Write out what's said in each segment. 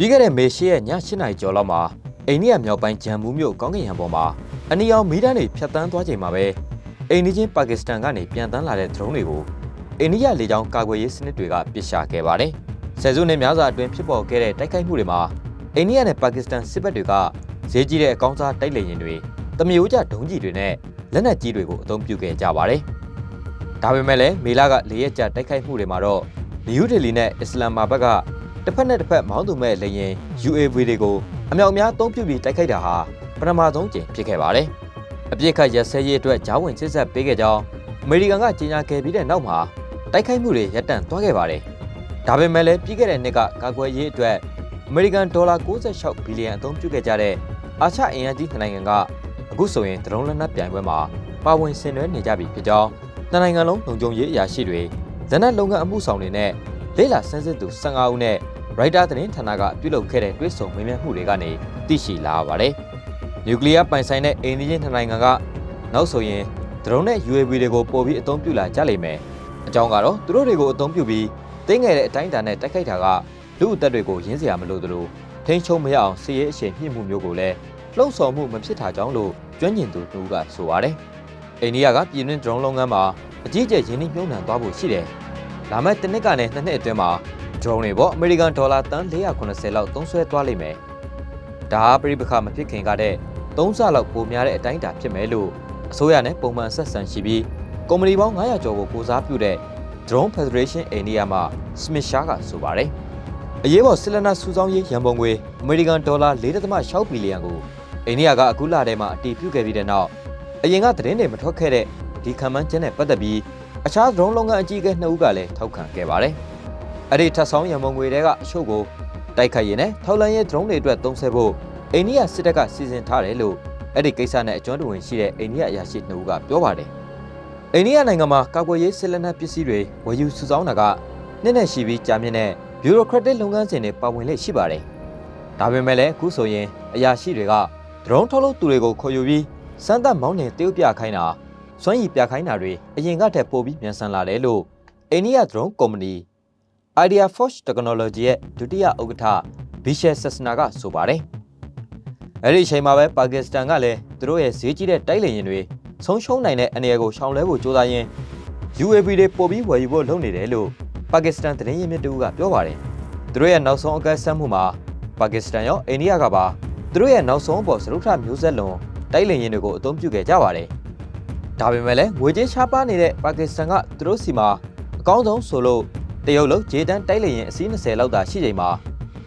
ပြီးခဲ့တဲ့မေရှရဲ့ည8နာရီကျော်လောက်မှာအိန္ဒိယမြောက်ပိုင်းဂျမ်မူမြို့ကောင်းကင်ယံပေါ်မှာအနီရောင်မီးတန်းတွေဖြတ်တန်းသွားချိန်မှာပဲအိန္ဒိချင်းပါကစ္စတန်ကနေပြန်တန်းလာတဲ့ဒရုန်းတွေကိုအိန္ဒိယလေကြောင်းကာကွယ်ရေးစနစ်တွေကပစ်ချခဲ့ပါတယ်။ဆယ်စုနှစ်များစွာအတွင်းဖြစ်ပေါ်ခဲ့တဲ့တိုက်ခိုက်မှုတွေမှာအိန္ဒိယနဲ့ပါကစ္စတန်စစ်ဘက်တွေကဈေးကြီးတဲ့အကောင်းစားတိုက်လေယာဉ်တွေတမျိုးကြဒုံးကြီးတွေနဲ့လက်နက်ကြီးတွေကိုအသုံးပြုခဲ့ကြပါတယ်။ဒါပေမဲ့လည်းမေလကလေရက်ကြတိုက်ခိုက်မှုတွေမှာတော့နယူးဒေလီနဲ့အစ္စလမ်မာဘတ်က တစ်ဖက်နဲ့တစ်ဖက်မောင်းသူမဲ့လေယာဉ် UAV တွေကိုအမြောက်အများအသုံးပြုပြီးတိုက်ခိုက်တာဟာပထမဆုံးကြိမ်ဖြစ်ခဲ့ပါတယ်။အပြစ်ခတ်ရစဲရေးအတွက်ဂျားဝင်စစ်ဆက်ပေးခဲ့ကြောင်းအမေရိကန်ကကြေညာခဲ့ပြီးတဲ့နောက်မှာတိုက်ခိုက်မှုတွေရပ်တန့်သွားခဲ့ပါတယ်။ဒါပေမဲ့လည်းပြီးခဲ့တဲ့နှစ်ကကာကွယ်ရေးအတွက်အမေရိကန်ဒေါ်လာ66ဘီလီယံအသုံးပြုခဲ့ကြတဲ့အာရှအင်အားကြီးနှစ်နိုင်ငံကအခုဆိုရင်ဒရုန်းလက်နက်ပြိုင်ပွဲမှာပါဝင်ဆင်နွှဲနေကြပြီဖြစ်ကြောင်းနှစ်နိုင်ငံလုံးလုံခြုံရေးအရာရှိတွေဇနက်လုံငန်းအမှုဆောင်တွေနဲ့လေ့လာဆန်းစစ်သူ15ဦးနဲ့ ရိုက်တာသတင်းဌာနကပြုလုပ်ခဲ့တဲ့တွဲဆုံမေးမြန်းမှုတွေကနေသိရှိလာရပါတယ်။နျူကလ িয়ার ပိုင်ဆိုင်တဲ့အိန္ဒိယနှစ်နိုင်ငံကနောက်ဆိုရင်ဒရုန်းနဲ့ UAV တွေကိုပို့ပြီးအသုံးပြုလာကြလိမ့်မယ်။အကြောင်းကတော့သူတို့တွေကိုအသုံးပြုပြီးတင်းငယ်တဲ့အတိုင်းအတာနဲ့တိုက်ခိုက်တာကလူအသက်တွေကိုရင်းစရာမလိုသလိုထိန်းချုပ်မရအောင်စီးရဲအရှိန်မြင့်မှုမျိုးကိုလည်းလှုံ့ဆော်မှုမဖြစ်တာကြောင့်လို့ကျွမ်းကျင်သူတူကဆိုပါတယ်။အိန္ဒိယကပြည်တွင်းဒရုန်းလုပ်ငန်းမှာအကြီးအကျယ်ရင်းနှီးမြှုပ်နှံသွားဖို့ရှိတယ်။လာမယ့်တစ်နှစ်ကနေနှစ်နှစ်အတွင်းမှာ drone တွေပေါ့အမေရိကန်ဒေါ်လာတန်480လောက်သုံးစွဲသွားလိမ့်မယ်။ဒါဟာပြိပခါမဖြစ်ခင်ကတဲ့3ဆလောက်ပိုများတဲ့အတိုင်းအတာဖြစ်မယ်လို့အစိုးရနဲ့ပုံမှန်ဆက်ဆံရှိပြီးကုမ္ပဏီပေါင်း900ကျော်ကိုကိုစားပြုတဲ့ Drone Federation India မှ Smith Shah ကဆိုပါတယ်။အရေးပေါ်ဆီလနာစုဆောင်းရေးရန်ပုံငွေအမေရိကန်ဒေါ်လာ4.6ဘီလီယံကိုအိန္ဒိယကအခုလထဲမှာအတည်ပြုခဲ့ပြီးတဲ့နောက်အရင်ကသတင်းတွေမထွက်ခဲ့တဲ့ဒီခံမှန်းချက်နဲ့ပတ်သက်ပြီးအခြား drone လုပ်ငန်းအကြီးအကဲနှစ်ဦးကလည်းထောက်ခံခဲ့ပါတယ်။ အဲ့ဒီထပ်ဆောင်ရန်ပုံငွေတွေကအချို့ကိုတိုက်ခိုက်ရင်နဲ့ထောက်လန်ရဲ့ drone တွေအတွက်သုံးဆဖို့အိန္ဒိယစစ်တပ်ကစီစဉ်ထားတယ်လို့အဲ့ဒီကိစ္စနဲ့အကျွမ်းတဝင်ရှိတဲ့အိန္ဒိယအရာရှိနှစ်ဦးကပြောပါတယ်။အိန္ဒိယနိုင်ငံမှာကာကွယ်ရေးစစ်လက်နက်ပစ္စည်းတွေဝယ်ယူစုဆောင်းတာကနှစ်နဲ့ရှိပြီးကြာမြင့်တဲ့ bureaucratic လုပ်ငန်းစဉ်တွေပါဝင်လေ့ရှိပါတယ်။ဒါပေမဲ့လည်းအခုဆိုရင်အရာရှိတွေကဒရုန်းထုတ်လုပ်သူတွေကိုခေါ်ယူပြီးစမ်းသပ်မောင်းနှင်တရုတ်ပြခိုင်းတာစွမ်းရည်ပြခိုင်းတာတွေအရင်ကထက်ပိုပြီးမြန်ဆန်လာတယ်လို့အိန္ဒိယဒရုန်းကုမ္ပဏီ Idea Forge Technology ရဲ့ဒုတိယဥက္ကဋ္ဌဘီရှယ်ဆက်စနာကဆိုပါတယ်။အဲ့ဒီအချိန်မှာပဲပါကစ္စတန်ကလည်းသူတို့ရဲ့ဈေးကြီးတဲ့တိုက်လေယာဉ်တွေဆုံးရှုံးနိုင်တဲ့အနေအကိုရှောင်လဲဖို့ကြိုးစားရင်း UAV တွေပို့ပြီးဝယ်ယူဖို့လုပ်နေတယ်လို့ပါကစ္စတန်သတင်းရင်းမြစ်တူကပြောပါတယ်။သူတို့ရဲ့နောက်ဆုံးအကဲဆက်မှုမှာပါကစ္စတန်ရောအိန္ဒိယကပါသူတို့ရဲ့နောက်ဆုံးပေါ်စရုထမျိုးဆက်လွန်တိုက်လင်ရင်တွေကိုအသုံးပြုခဲ့ကြပါတယ်။ဒါပေမဲ့လည်းငွေကြေးရှားပါနေတဲ့ပါကစ္စတန်ကသူတို့စီမှာအကောင်းဆုံးဆိုလို့ တရုတ်လုံးဂျေတန်တိုက်လင်ရင်အစီး20လောက်သာရှိချိန်မှာ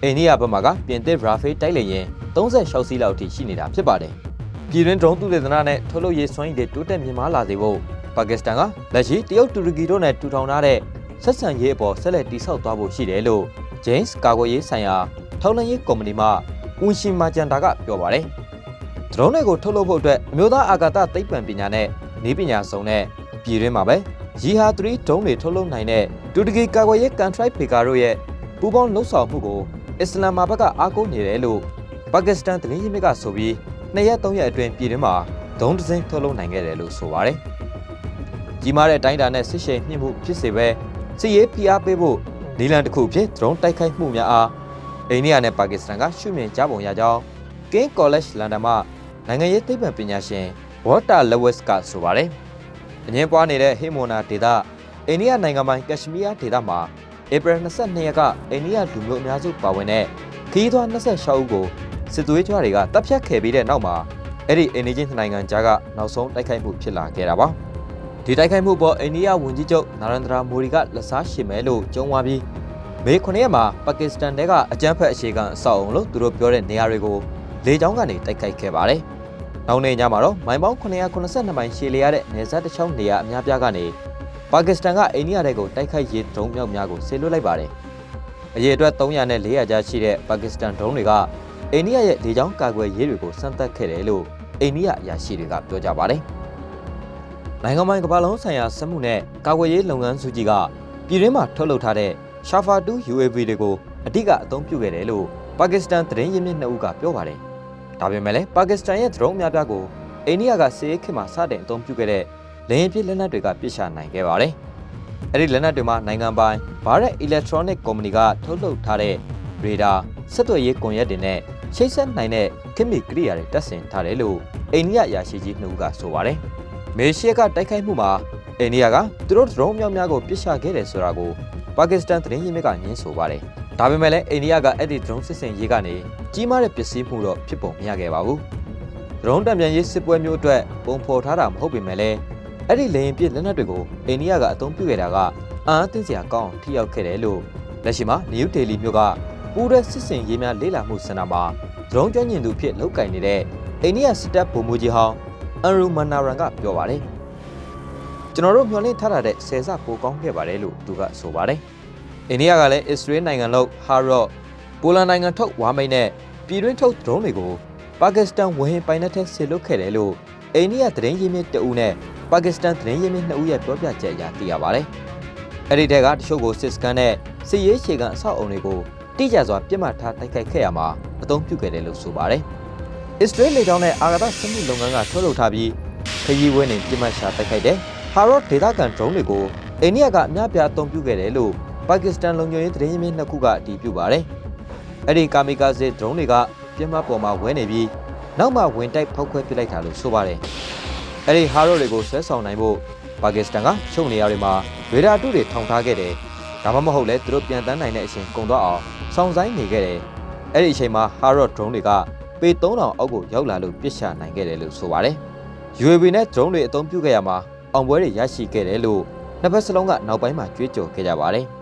အိန္ဒိယဘက်မှာကပြင်သစ်ရာဖေးတိုက်လင်ရင်36စီးလောက်အထိရှိနေတာဖြစ်ပါတယ်။ပြည်တွင်းဒရုန်းသုတေသနနဲ့ထုတ်လုပ်ရေးစွမ်းရည်တွေတိုးတက်မြင့်မားလာစေဖို့ပါကစ္စတန်ကလက်ရှိတရုတ်တူရကီတို့နဲ့ထူထောင်ထားတဲ့ဆက်ဆံရေးအပေါ်ဆက်လက်တည်ဆောက်သွားဖို့ရှိတယ်လို့ James ကာကွယ်ရေးဆိုင်ရာထောက်လှမ်းရေးကုမ္ပဏီမှဦးရှင်မာဂျန်တာကပြောပါတယ်။ဒရုန်းတွေကိုထုတ်လုပ်ဖို့အတွက်အမျိုးသားအာကာသသိပ္ပံပညာနဲ့နေပညာစုံနဲ့ပြည်တွင်းမှာပဲ ရီဟာ3ဒရုန်းတွေထုတ်လုပ်နိုင်တဲ့တူတကီကာကွယ်ရေးကန်ထရိုက်ဖေကာတို့ရဲ့ပူးပေါင်းလှုပ်ဆောင်မှုကိုအစ္စလာမ်မာဘတ်ကအားကိုးနေတယ်လို့ပါကစ္စတန်သတင်းရင်းမြစ်ကဆိုပြီးနှစ်ရက်သုံးရက်အတွင်းပြည်တွင်းမှာဒုံးတစ်စင်းထုတ်လုပ်နိုင်ခဲ့တယ်လို့ဆိုပါတယ်။ကြီးမားတဲ့အတိုင်းအတာနဲ့ဆစ်ရှိန်မြင့်မှုဖြစ်စေပဲစစ်ရေးဖိအားပေးဖို့နီလန်တစ်ခုဖြစ်ဒရုန်းတိုက်ခိုက်မှုများအားအိန္ဒိယနဲ့ပါကစ္စတန်ကရှုမြင်ကြပုံရကြောင်း King College London မှနိုင်ငံရေးသိပ္ပံပညာရှင် Walter Lewis ကဆိုပါတယ်။ အငင်းပွားနေတဲ့ဟေမိုနာဒေသအိန္ဒိယနိုင်ငံပိုင်ကက်ရှမီးယားဒေသမှာဧပြီ22ရက်ကအိန္ဒိယလူမျိုးအများစုပါဝင်တဲ့ခီးသွွား26ဦးကိုစစ်သွေးကြွတွေကတပ်ဖြတ်ခဲ့ပြီးတဲ့နောက်မှာအဲ့ဒီအိန္ဒိယနိုင်ငံကြားကနောက်ဆုံးတိုက်ခိုက်မှုဖြစ်လာခဲ့တာပါ။ဒီတိုက်ခိုက်မှုပေါ်အိန္ဒိယဝန်ကြီးချုပ်နာရန်ဒရာမိုဒီကလက်စားရှိမယ်လို့ကြုံဝါပြီးမေ9ရက်မှာပါကစ္စတန်တဲကအကြမ်းဖက်အခြေခံအဆောက်အုံလို့သူတို့ပြောတဲ့နေရာတွေကိုလေကြောင်းကနေတိုက်ခိုက်ခဲ့ပါတယ်။ နောက်နေ့ညမှာတော့မိုင်ပေါင်း982မိုင်ရှည်လျားတဲ့နေဆက်တစ်ချောင်းနေရာအများပြားကနေပါကစ္စတန်ကအိန္ဒိယတဲကိုတိုက်ခိုက်ရေးဒရုန်းမြောက်များကိုဆေလွတ်လိုက်ပါတယ်။အရေးအတွက်300နဲ့400ကြားရှိတဲ့ပါကစ္စတန်ဒရုန်းတွေကအိန္ဒိယရဲ့လေကြောင်းကာကွယ်ရေးတွေကိုစမ်းသပ်ခဲ့တယ်လို့အိန္ဒိယအရာရှိတွေကပြောကြပါတယ်။နိုင်ငံပိုင်ကမ္ဘာလုံးဆိုင်ရာစက်မှုနဲ့ကာကွယ်ရေးလုပ်ငန်းစုကြီးကပြည်တွင်းမှာထုတ်လုပ်ထားတဲ့ Shafa 2 UAV တွေကိုအဓိကအသုံးပြုခဲ့တယ်လို့ပါကစ္စတန်သတင်းရင်းမြစ်နှစ်ဦးကပြောပါတယ်။ ဒါပေမဲ့လည်းပါကစ္စတန်ရဲ့ drone များပြားကိုအိန္ဒိယကစစ်ရေးခေတ်မှာစတင်အသုံးပြုခဲ့တဲ့လေယာဉ်ပစ်လက်နက်တွေကပစ်ချနိုင်ခဲ့ပါတယ်။အဲ့ဒီလက်နက်တွေမှာနိုင်ငံပိုင် Bharat Electronic Company ကထုတ်လုပ်ထားတဲ့ရေဒါဆက်သွယ်ရေးကွန်ရက်တွေနဲ့ချိတ်ဆက်နိုင်တဲ့ခေတ်မီကိရိယာတွေတပ်ဆင်ထားတယ်လို့အိန္ဒိယအရာရှိကြီးနှုတ်ကဆိုပါတယ်။မေရှီယာကတိုက်ခိုက်မှုမှာအိန္ဒိယကသူတို့ဒရုန်းမြောက်များကိုပစ်ချခဲ့တယ်ဆိုတာကိုပါကစ္စတန်သတင်းရင်းမြစ်ကညင်းဆိုပါတယ်။ ဒါပေမဲ့လည်းအိန္ဒိယကအဲ့ဒီဒရုန်းစစ်စင်ရေးကနေကြီးမားတဲ့ပစ္စည်းမှုတော့ဖြစ်ပုံမရခဲ့ပါဘူး။ဒရုန်းတံပြန်ရေးစစ်ပွဲမျိုးအတွက်ပုံဖော်ထားတာမဟုတ်ပေမဲ့လည်းအဲ့ဒီလေရင်ပြစ်လက်နက်တွေကိုအိန္ဒိယကအသုံးပြုခဲ့တာကအံ့အသင့်စရာကောင်းထိရောက်ခဲ့တယ်လို့လက်ရှိမှာနယူးဒေလီမြို့ကပူးတဲ့စစ်စင်ရေးများလေ့လာမှုစင်တာမှာဒရုန်းကျွမ်းကျင်သူဖြစ်လောက်ကင်နေတဲ့အိန္ဒိယစစ်တပ်ဗိုလ်မှူးကြီးဟောင်းအန်ရူမနာရန်ကပြောပါတယ်ကျွန်တော်တို့မျှော်လင့်ထားတာတဲ့ဆယ်ဆပိုကောင်းခဲ့ပါတယ်လို့သူကဆိုပါတယ် အိန္ဒိယကလည်းအစ္စရေးနိုင်ငံလို့ဟာရော့ပိုလန်နိုင်ငံထုတ်ဝါမိတ်နဲ့ပြည်တွင်းထုတ်ဒရုန်းတွေကိုပါကစ္စတန်ဝဟင်ပိုင်နက်ထက်ဆစ်လွတ်ခဲ့တယ်လို့အိန္ဒိယသတင်းရင်းမြစ်တအူးနဲ့ပါကစ္စတန်သတင်းရင်းမြစ်နှစ်ဦးရဲ့ပြောပြချက်အရသိရပါတယ်အဲ့ဒီတဲကတချို့ကိုစစ်စကန်နဲ့စစ်ရေးခြေခံအဆောက်အုံတွေကိုတိကျစွာပြစ်မှတ်ထားတိုက်ခိုက်ခဲ့ရမှာအသုံးပြုခဲ့တယ်လို့ဆိုပါတယ်။အစ္စရေးလေကြောင်းနဲ့အာဂါသစမှုလုပ်ငန်းကထုတ်လုပ်ထားပြီးခရီးဝဲနေပြစ်မှတ်ရှာတိုက်ခိုက်တဲ့ဟာရော့ဒေသခံဒရုန်းတွေကိုအိန္ဒိယကအများပြားအသုံးပြုခဲ့တယ်လို့ ပါကစ္စတန်လုံခြုံရေးသတင်းရင်းမြစ်နှစ်ခုကအတည်ပြုပါတယ်။အဲ့ဒီကာမီကာဇေဒရုန်းတွေကပြစ်မှတ်ပေါ်မှာဝဲနေပြီးနောက်မှဝင်တိုက်ဖောက်ခွဲပစ်လိုက်တာလို့ဆိုပါတယ်။အဲ့ဒီဟာရော့တွေကိုဆွဲဆောင်နိုင်ဖို့ပါကစ္စတန်ကချုပ်နေရာတွေမှာရေဒါတုတွေထောင်ထားခဲ့တယ်။ဒါမှမဟုတ်လဲသူတို့ပြန်တန်းနိုင်တဲ့အချိန်ကုန်တော့အောင်စောင့်ဆိုင်နေခဲ့တယ်။အဲ့ဒီအချိန်မှာ Harrod drone တွေကပေ3000အောက်ကိုရောက်လာလို့ပစ်ချနိုင်ခဲ့တယ်လို့ဆိုပါတယ်။ UAV နဲ့ drone တွေအသုံးပြုခဲ့ရမှာအောင်ပွဲတွေရရှိခဲ့တယ်လို့နှစ်ဖက်စလုံးကနောက်ပိုင်းမှာကြွေးကြော်ခဲ့ကြပါတယ်။